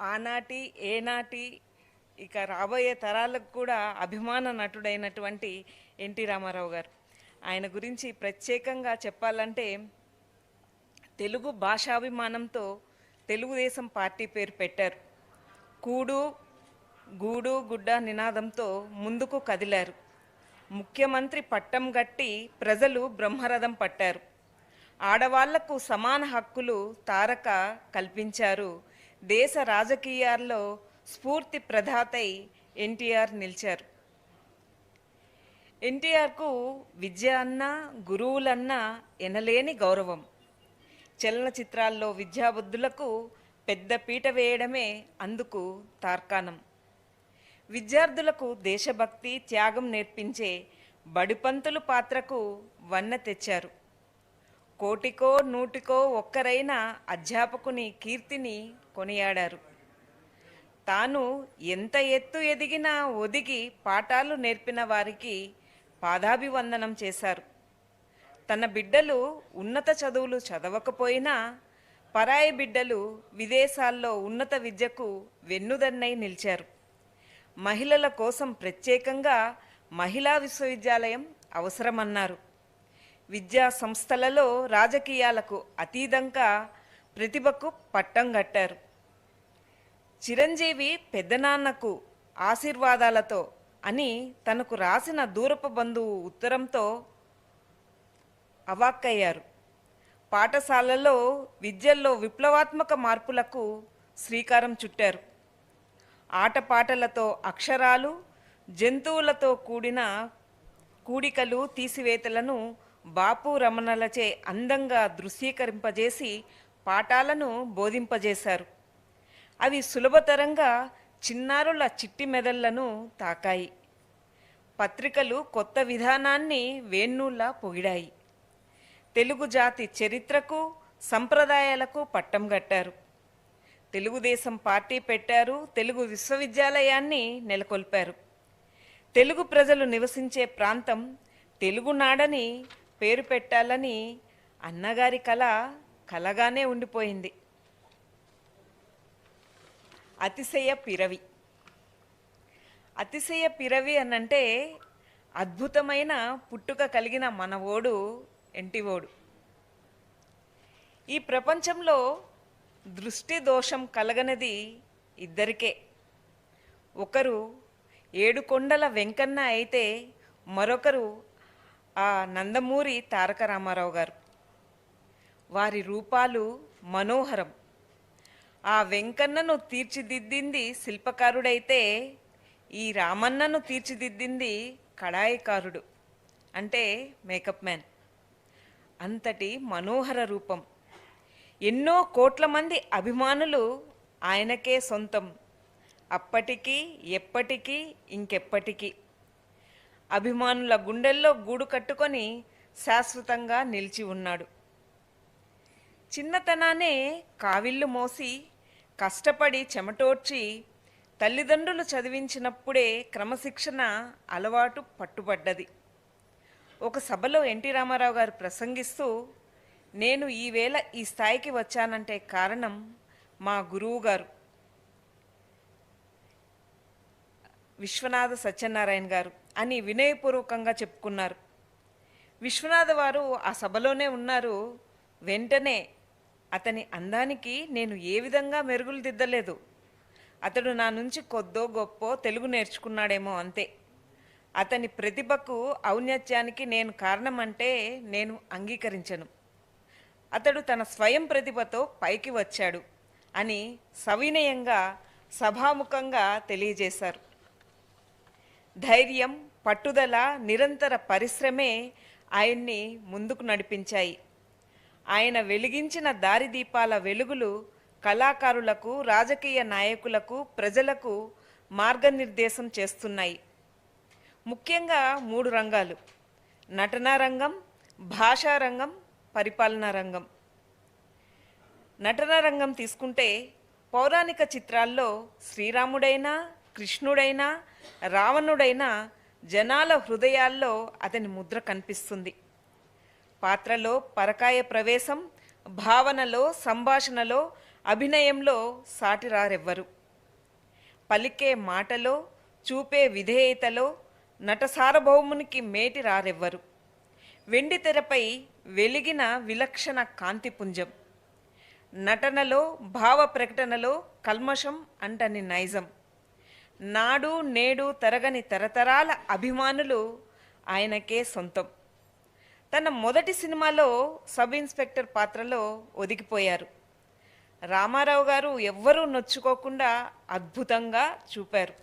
ఆనాటి ఏనాటి ఇక రాబోయే తరాలకు కూడా అభిమాన నటుడైనటువంటి ఎన్టీ రామారావు గారు. ఆయన గురించి ప్రత్యేకంగా చెప్పాలంటే తెలుగు భాషాభిమానంతో తెలుగుదేశం పార్టీ పేరు పెట్టారు. కూడు గూడు గుడ్డ నినాదంతో ముందుకు కదిలారు. ముఖ్యమంత్రి పట్టం గట్టి ప్రజలు బ్రహ్మరథం పట్టారు. ఆడవాళ్ళకు సమాన హక్కులు తారక కల్పించారు దేశ రాజకీయాల్లో స్ఫూర్తి ప్రధాతై ఎన్టీఆర్ నిలిచారు. ఎన్టీఆర్కు విద్య అన్నా గురువులన్నా ఎనలేని గౌరవం. చలనచిత్రాల్లో విద్యాబుద్ధులకు పెద్ద పీట వేయడమే అందుకు తార్కాణం. విద్యార్థులకు దేశభక్తి త్యాగం నేర్పించే బడిపంతులు పాత్రకు వన్న తెచ్చారు. కోటికో నూటికో ఒక్కరైన అధ్యాపకుని కీర్తిని కొనియాడారు. తాను ఎంత ఎత్తు ఎదిగినా ఒదిగి పాఠాలు నేర్పిన వారికి పాదాభివందనం చేశారు. తన బిడ్డలు ఉన్నత చదువులు చదవకపోయినా పరాయి బిడ్డలు విదేశాల్లో ఉన్నత విద్యకు వెన్నుదన్నై నిలిచారు. మహిళల కోసం ప్రత్యేకంగా మహిళా విశ్వవిద్యాలయం అవసరమన్నారు. విద్యా సంస్థలలో రాజకీయాలకు అతీతంగా ప్రతిభకు పట్టం కట్టారు. చిరంజీవి పెద్దనాన్నకు ఆశీర్వాదాలతో అని తనకు రాసిన దూరపు బంధువు ఉత్తరంతో అవాక్కయ్యారు. పాఠశాలలో విద్యల్లో విప్లవాత్మక మార్పులకు శ్రీకారం చుట్టారు. ఆటపాటలతో అక్షరాలు జంతువులతో కూడిన కూడికలు తీసివేతలను బాపు రమణలచే అందంగా దృశ్యీకరింపజేసి పాఠాలను బోధింపజేశారు. అవి సులభతరంగా చిన్నారుల చిట్టి మెదళ్ళను తాకాయి. పత్రికలు కొత్త విధానాన్ని వేన్నూల్లా పొగిడాయి. తెలుగు జాతి చరిత్రకు సంప్రదాయాలకు పట్టం కట్టారు తెలుగుదేశం పార్టీ పెట్టారు తెలుగు విశ్వవిద్యాలయాన్ని నెలకొల్పారు. తెలుగు ప్రజలు నివసించే ప్రాంతం తెలుగునాడని పేరు పెట్టాలని అన్నగారి కళ కలగానే ఉండిపోయింది. అతిశయ పిరవి. అతిశయ పిరవి అనంటే అద్భుతమైన పుట్టుక కలిగిన మనవోడు ఎంటివోడు ఈ ప్రపంచంలో దృష్టి దోషం కలగనది ఇద్దరికే. ఒకరు ఏడుకొండల వెంకన్న అయితే మరొకరు ఆ నందమూరి తారక రామారావు గారు. వారి రూపాలు మనోహరం. ఆ వెంకన్నను తీర్చిదిద్దింది శిల్పకారుడైతే ఈ రామన్నను తీర్చిదిద్దింది కడాయికారుడు అంటే మేకప్ మ్యాన్. అంతటి మనోహర రూపం. ఎన్నో కోట్ల మంది అభిమానులు ఆయనకే సొంతం. అప్పటికీ ఎప్పటికీ ఇంకెప్పటికీ. అభిమానుల గుండెల్లో గూడు కట్టుకొని శాశ్వతంగా నిలిచి ఉన్నాడు. చిన్నతనానే కావిళ్ళు మోసి కష్టపడి చెమటోడ్చి తల్లిదండ్రులు చదివించినప్పుడే క్రమశిక్షణ అలవాటు పట్టుబడ్డది. ఒక సభలో ఎన్టీ రామారావు గారు ప్రసంగిస్తూ నేను ఈవేళ ఈ స్థాయికి వచ్చానంటే కారణం మా గురువు గారు విశ్వనాథ సత్యనారాయణ గారు అని వినయపూర్వకంగా చెప్పుకున్నారు. విశ్వనాథ వారు ఆ సభలోనే ఉన్నారు. వెంటనే అతని అందానికి నేను ఏ విధంగా మెరుగులు దిద్దలేదు. అతడు నా నుంచి కొద్దో గొప్పో తెలుగు నేర్చుకున్నాడేమో అంతే. అతని ప్రతిభకు ఔన్నత్యానికి నేను కారణమంటే నేను అంగీకరించను. అతడు తన స్వయం ప్రతిభతో పైకి వచ్చాడు అని సవినయంగా సభాముఖంగా తెలియజేశారు. ధైర్యం పట్టుదల నిరంతర పరిశ్రమే ఆయన్ని ముందుకు నడిపించాయి. ఆయన వెలిగించిన దారిదీపాల వెలుగులు కళాకారులకు రాజకీయ నాయకులకు ప్రజలకు మార్గనిర్దేశం చేస్తున్నాయి. ముఖ్యంగా మూడు రంగాలు. నటనా రంగం భాషా రంగం పరిపాలనా రంగం. నటనా రంగం తీసుకుంటే పౌరాణిక చిత్రాల్లో శ్రీరాముడైనా కృష్ణుడైనా రావణుడైన జనాల హృదయాల్లో అతని ముద్ర కనిపిస్తుంది. పాత్రలో పరకాయ ప్రవేశం భావనలో సంభాషణలో అభినయంలో సాటిరారెవ్వరు. పలికే మాటలో చూపే విధేయతలో నట సార్వభౌమునికి మేటి రారెవ్వరు. వెండి తెరపై వెలిగిన విలక్షణ కాంతిపుంజం నటనలో భావ ప్రకటనలో కల్మషం అంటని నైజం. నాడు నేడు తరగని తరతరాల అభిమానులు ఆయనకే సొంతం. తన మొదటి సినిమాలో సబ్ ఇన్స్పెక్టర్ పాత్రలో ఒదిగిపోయారు. రామారావు గారు ఎవ్వరూ నొచ్చుకోకుండా అద్భుతంగా చూపారు.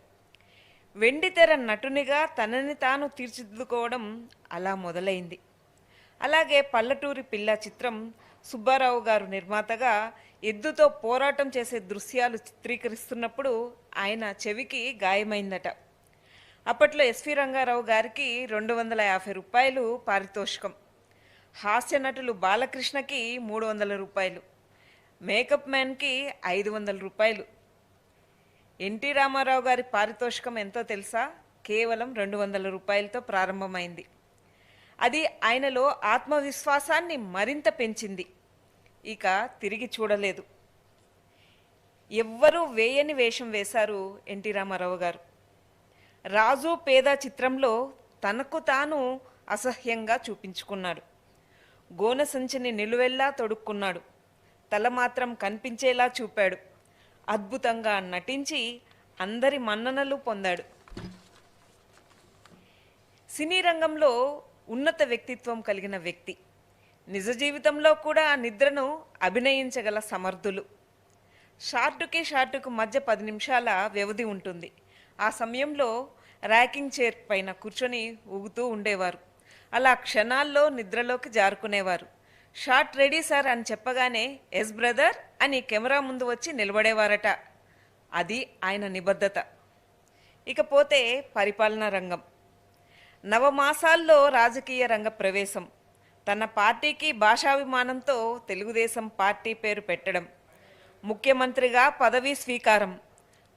వెండితెర నటునిగా తనని తాను తీర్చిదిద్దుకోవడం అలా మొదలైంది. అలాగే పల్లటూరి పిల్ల చిత్రం సుబ్బారావు గారు నిర్మాతగా ఎద్దుతో పోరాటం చేసే దృశ్యాలు చిత్రీకరిస్తున్నప్పుడు ఆయన చెవికి గాయమైందట. అప్పట్లో ఎస్వి రంగారావు గారికి రెండు వందల యాభై రూపాయలు పారితోషికం. హాస్య నటులు బాలకృష్ణకి మూడు వందల రూపాయలు. మేకప్ మ్యాన్కి ఐదు వందల రూపాయలు. ఎన్టీ రామారావు గారి పారితోషికం ఎంతో తెలుసా? కేవలం రెండు వందల రూపాయలతో ప్రారంభమైంది. అది ఆయనలో ఆత్మవిశ్వాసాన్ని మరింత పెంచింది. ఇక తిరిగి చూడలేదు. ఎవ్వరూ వేయని వేషం వేశారు ఎన్టీ రామారావు గారు. రాజు పేద చిత్రంలో తనకు తాను అసహ్యంగా చూపించుకున్నాడు. గోన సంచిని నిలువెల్లా తొడుక్కున్నాడు. తల మాత్రం కనిపించేలా చూపాడు. అద్భుతంగా నటించి అందరి మన్ననలు పొందాడు. సినీ రంగంలో ఉన్నత వ్యక్తిత్వం కలిగిన వ్యక్తి. నిజ జీవితంలో కూడా ఆ నిద్రను అభినయించగల సమర్థులు. షార్టుకి షార్టుకు మధ్య పది నిమిషాల వ్యవధి ఉంటుంది. ఆ సమయంలో ర్యాకింగ్ చైర్ పైన కూర్చొని ఊగుతూ ఉండేవారు. అలా క్షణాల్లో నిద్రలోకి జారుకునేవారు. షార్ట్ రెడీ సార్ అని చెప్పగానే ఎస్ బ్రదర్ అని కెమెరా ముందు వచ్చి నిలబడేవారట. అది ఆయన నిబద్ధత. ఇకపోతే పరిపాలనా రంగం. నవమాసాల్లో రాజకీయ రంగ ప్రవేశం. తన పార్టీకి భాషాభిమానంతో తెలుగుదేశం పార్టీ పేరు పెట్టడం ముఖ్యమంత్రిగా పదవీ స్వీకారం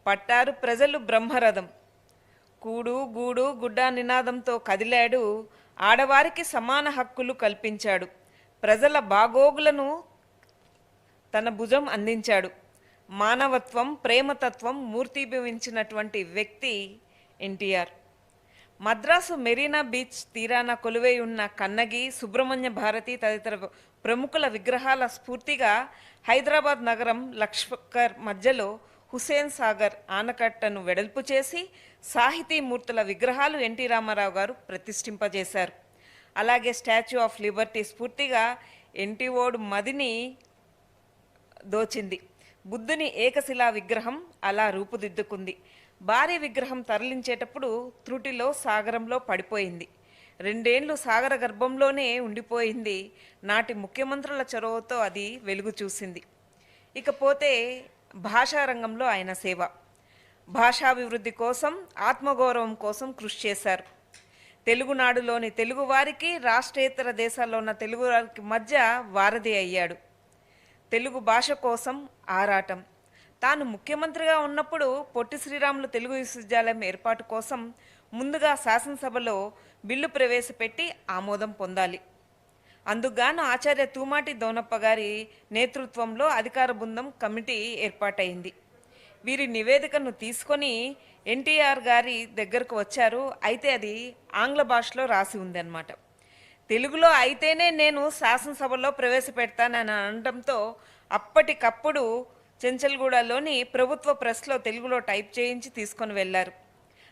పట్టారు ప్రజలు బ్రహ్మరథం. కూడు గూడు గుడ్డ నినాదంతో కదిలాడు ఆడవారికి సమాన హక్కులు కల్పించాడు. ప్రజల బాగోగులను తన భుజం అందించాడు. మానవత్వం ప్రేమతత్వం మూర్తిభవించినటువంటి వ్యక్తి ఎన్టీఆర్. మద్రాసు మెరీనా బీచ్ తీరాన కొలువై ఉన్న కన్నగి సుబ్రహ్మణ్య భారతి తదితర ప్రముఖుల విగ్రహాల స్ఫూర్తిగా హైదరాబాద్ నగరం లక్ష్మకర్ మధ్యలో హుసేన్ సాగర్ ఆనకట్టను వెడల్పు చేసి సాహితీమూర్తుల విగ్రహాలు ఎన్టీ రామారావు గారు ప్రతిష్ఠింపజేశారు. అలాగే స్టాచ్యూ ఆఫ్ లిబర్టీ స్ఫూర్తిగా ఎన్టీఓడ్ మదిని దోచింది. బుద్ధుని ఏకశిలా విగ్రహం అలా రూపుదిద్దుకుంది. భారీ విగ్రహం తరలించేటప్పుడు త్రుటిలో సాగరంలో పడిపోయింది. రెండేండ్లు సాగర గర్భంలోనే ఉండిపోయింది. నాటి ముఖ్యమంత్రుల చొరవతో అది వెలుగు చూసింది. ఇకపోతే భాషా రంగంలో ఆయన సేవ. భాషాభివృద్ధి కోసం ఆత్మగౌరవం కోసం కృషి చేశారు. తెలుగునాడులోని తెలుగువారికి రాష్ట్రేతర దేశాల్లో ఉన్న తెలుగు వారికి మధ్య వారధి అయ్యాడు. తెలుగు భాష కోసం ఆరాటం. తాను ముఖ్యమంత్రిగా ఉన్నప్పుడు పొట్టి శ్రీరాములు తెలుగు విశ్వవిద్యాలయం ఏర్పాటు కోసం ముందుగా శాసనసభలో బిల్లు ప్రవేశపెట్టి ఆమోదం పొందాలి. అందుకుగాను ఆచార్య తూమాటి దౌనప్ప గారి నేతృత్వంలో అధికార బృందం కమిటీ ఏర్పాటైంది. వీరి నివేదికను తీసుకొని ఎన్టీఆర్ గారి దగ్గరకు వచ్చారు. అయితే అది ఆంగ్ల భాషలో రాసి ఉంది అనమాట తెలుగులో అయితేనే నేను శాసనసభలో ప్రవేశపెడతానని అనడంతో అప్పటికప్పుడు చెంచల్గూడలోని ప్రభుత్వ ప్రెస్లో తెలుగులో టైప్ చేయించి తీసుకొని వెళ్ళారు.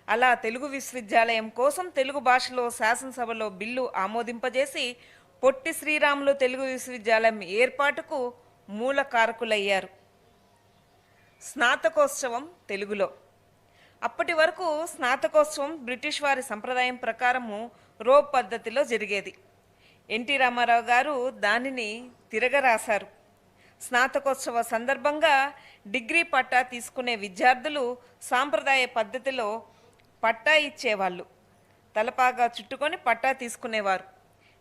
అలా తెలుగు విశ్వవిద్యాలయం కోసం తెలుగు భాషలో శాసనసభలో బిల్లు ఆమోదింపజేసి పొట్టి శ్రీరాములు తెలుగు విశ్వవిద్యాలయం ఏర్పాటుకు మూల కారకులయ్యారు. స్నాతకోత్సవం తెలుగులో. అప్పటి వరకు స్నాతకోత్సవం బ్రిటిష్ వారి సంప్రదాయం ప్రకారము రోప్ పద్ధతిలో జరిగేది. ఎన్టీ రామారావు గారు దానిని తిరగరాశారు. స్నాతకోత్సవ సందర్భంగా డిగ్రీ పట్టా తీసుకునే విద్యార్థులు సాంప్రదాయ పద్ధతిలో పట్టా ఇచ్చేవాళ్ళు. తలపాగా చుట్టుకొని పట్టా తీసుకునేవారు.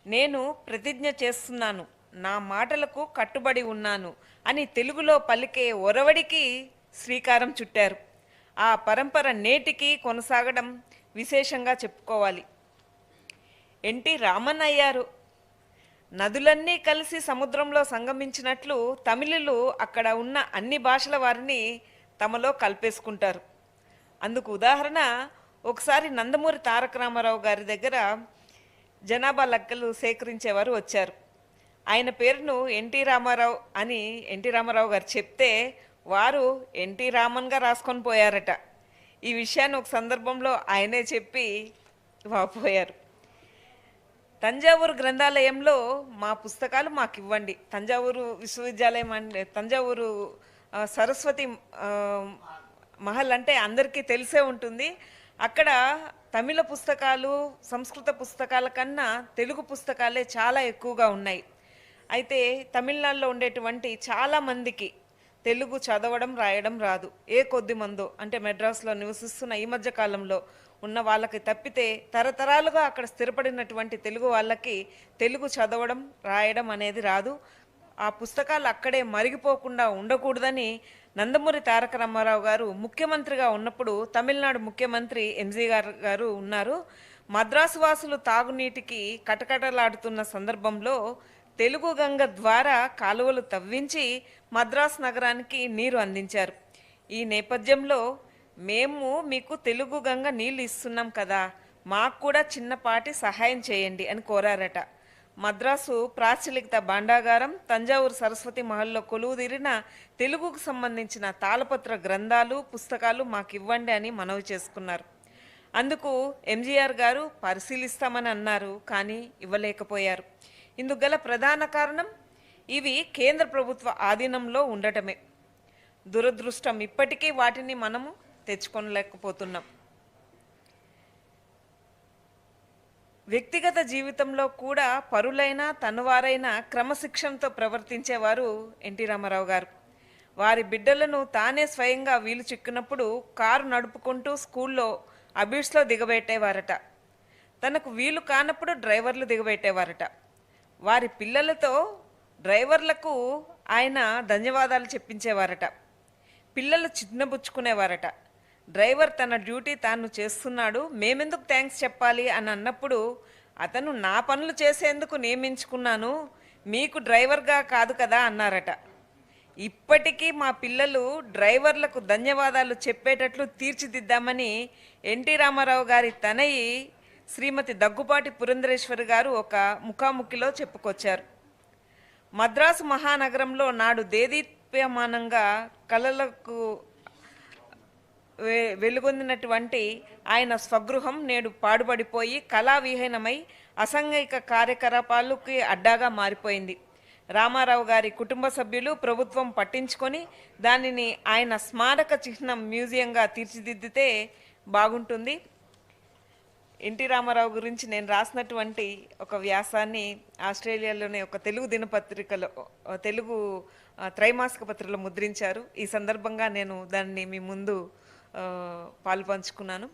నేను ప్రతిజ్ఞ చేస్తున్నాను నా మాటలకు కట్టుబడి ఉన్నాను అని తెలుగులో పలికే ఒరవడికి శ్రీకారం చుట్టారు. ఆ పరంపర నేటికి కొనసాగడం విశేషంగా చెప్పుకోవాలి. ఎన్టీ రామన్ అయ్యారు నదులన్నీ కలిసి సముద్రంలో సంగమించినట్లు తమిళులు అక్కడ ఉన్న అన్ని భాషల వారిని తమలో కలిపేసుకుంటారు. అందుకు ఉదాహరణ ఒకసారి నందమూరి తారక రామారావు గారి దగ్గర జనాభా లెక్కలు సేకరించేవారు వచ్చారు. ఆయన పేరును ఎన్టీ రామారావు అని ఎన్టీ రామారావు గారు చెప్తే వారు ఎన్టీ రామన్గా రాసుకొని పోయారట. ఈ విషయాన్ని ఒక సందర్భంలో ఆయనే చెప్పి వాపోయారు. తంజావూరు గ్రంథాలయంలో మా పుస్తకాలు మాకు ఇవ్వండి తంజావూరు విశ్వవిద్యాలయం అంటే తంజావూరు సరస్వతి మహల్ అంటే అందరికీ తెలిసే ఉంటుంది. అక్కడ తమిళ పుస్తకాలు సంస్కృత పుస్తకాల కన్నా తెలుగు పుస్తకాలే చాలా ఎక్కువగా ఉన్నాయి. అయితే తమిళనాడులో ఉండేటువంటి చాలా మందికి తెలుగు చదవడం రాయడం రాదు. ఏ కొద్ది మందో అంటే మెడ్రాస్లో నివసిస్తున్న ఈ మధ్య కాలంలో ఉన్న వాళ్ళకి తప్పితే తరతరాలుగా అక్కడ స్థిరపడినటువంటి తెలుగు వాళ్ళకి తెలుగు చదవడం రాయడం అనేది రాదు. ఆ పుస్తకాలు అక్కడే మరిగిపోకుండా ఉండకూడదని నందమూరి తారక రామారావు గారు ముఖ్యమంత్రిగా ఉన్నప్పుడు తమిళనాడు ముఖ్యమంత్రి ఎంజీ గారు గారు ఉన్నారు. మద్రాసు వాసులు తాగునీటికి కటకటలాడుతున్న సందర్భంలో తెలుగు గంగ ద్వారా కాలువలు తవ్వించి మద్రాసు నగరానికి నీరు అందించారు. ఈ నేపథ్యంలో మేము మీకు తెలుగు గంగ నీళ్ళు ఇస్తున్నాం కదా మాకు కూడా చిన్నపాటి సహాయం చేయండి అని కోరారట. మద్రాసు ప్రాచలికత భాండాగారం తంజావూరు సరస్వతి మహల్లో కొలువుదీరిన తెలుగుకు సంబంధించిన తాళపత్ర గ్రంథాలు పుస్తకాలు మాకు ఇవ్వండి అని మనవి చేసుకున్నారు. అందుకు ఎంజీఆర్ గారు పరిశీలిస్తామని అన్నారు కానీ ఇవ్వలేకపోయారు. ఇందుకు గల ప్రధాన కారణం ఇవి కేంద్ర ప్రభుత్వ ఆధీనంలో ఉండటమే. దురదృష్టం ఇప్పటికీ వాటిని మనము తెచ్చుకొనలేకపోతున్నాం. వ్యక్తిగత జీవితంలో కూడా పరులైన తనువారైన క్రమశిక్షణతో ప్రవర్తించేవారు ఎన్టీ రామారావు గారు. వారి బిడ్డలను తానే స్వయంగా వీలు చిక్కినప్పుడు కారు నడుపుకుంటూ స్కూల్లో అబిడ్స్లో దిగబెట్టేవారట. తనకు వీలు కానప్పుడు డ్రైవర్లు దిగబెట్టేవారట. వారి పిల్లలతో డ్రైవర్లకు ఆయన ధన్యవాదాలు చెప్పించేవారట. పిల్లలు చిన్నబుచ్చుకునేవారట. డ్రైవర్ తన డ్యూటీ తాను చేస్తున్నాడు మేమెందుకు థ్యాంక్స్ చెప్పాలి అని అన్నప్పుడు అతను నా పనులు చేసేందుకు నియమించుకున్నాను మీకు డ్రైవర్గా కాదు కదా అన్నారట. ఇప్పటికీ మా పిల్లలు డ్రైవర్లకు ధన్యవాదాలు చెప్పేటట్లు తీర్చిదిద్దామని ఎన్టీ రామారావు గారి తనయి శ్రీమతి దగ్గుపాటి పురంధరేశ్వరి గారు ఒక ముఖాముఖిలో చెప్పుకొచ్చారు. మద్రాసు మహానగరంలో నాడు దేదీప్యమానంగా కళలకు వెలుగొందినటువంటి ఆయన స్వగృహం నేడు పాడుబడిపోయి కళావిహీనమై అసంఘిక కార్యకలాపాలకి అడ్డాగా మారిపోయింది. రామారావు గారి కుటుంబ సభ్యులు ప్రభుత్వం పట్టించుకొని దానిని ఆయన స్మారక చిహ్నం మ్యూజియంగా తీర్చిదిద్దితే బాగుంటుంది. ఎన్టీ రామారావు గురించి నేను రాసినటువంటి ఒక వ్యాసాన్ని ఆస్ట్రేలియాలోనే ఒక తెలుగు దినపత్రికలో తెలుగు త్రైమాసిక పత్రికలో ముద్రించారు. ఈ సందర్భంగా నేను దాన్ని మీ ముందు పాల్పంచుకున్నాను